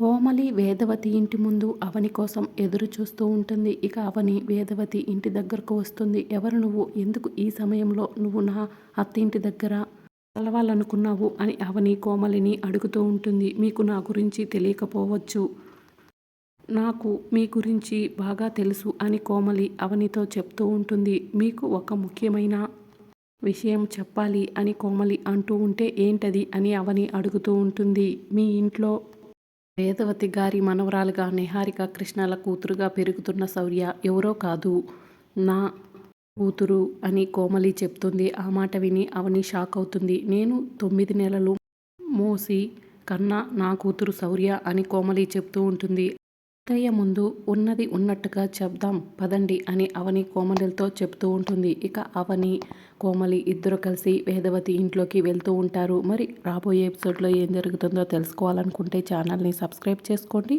కోమలి వేదవతి ఇంటి ముందు అవని కోసం ఎదురు చూస్తూ ఉంటుంది. ఇక అవని వేదవతి ఇంటి దగ్గరకు వస్తుంది. ఎవరు నువ్వు? ఎందుకు ఈ సమయంలో నువ్వు నా అత్త ఇంటి దగ్గర కలవాలనుకున్నావు? అని అవని కోమలిని అడుగుతూ ఉంటుంది. మీకు నా గురించి తెలియకపోవచ్చు. నాకు మీ గురించి బాగా తెలుసు అని కోమలి అవనితో చెప్తూ ఉంటుంది. మీకు ఒక ముఖ్యమైన విషయం చెప్పాలి అని కోమలి అంటూ ఉంటే ఏంటది అని అవని అడుగుతూ ఉంటుంది. మీ ఇంట్లో వేదవతి గారి మనవరాలుగా నిహారిక కృష్ణల కూతురుగా పెరుగుతున్న శౌర్య ఎవరో కాదు. నా కూతురు అని కోమలి చెప్తుంది. ఆ మాట విని అవని షాక్ అవుతుంది. నేను తొమ్మిది నెలలు మోసి కన్నా నా కూతురు శౌర్య అని కోమలి చెప్తూ ఉంటుంది. అత్తయ్య ముందు ఉన్నది ఉన్నట్టుగా చెప్దాం పదండి అని అవని కోమలితో చెప్తూ ఉంటుంది. ఇక అవని కోమలి ఇద్దరు కలిసి వేదవతి ఇంట్లోకి వెళ్తూ ఉంటారు. మరి రాబోయే ఎపిసోడ్లో ఏం జరుగుతుందో తెలుసుకోవాలనుకుంటే ఛానల్ని సబ్స్క్రైబ్ చేసుకోండి.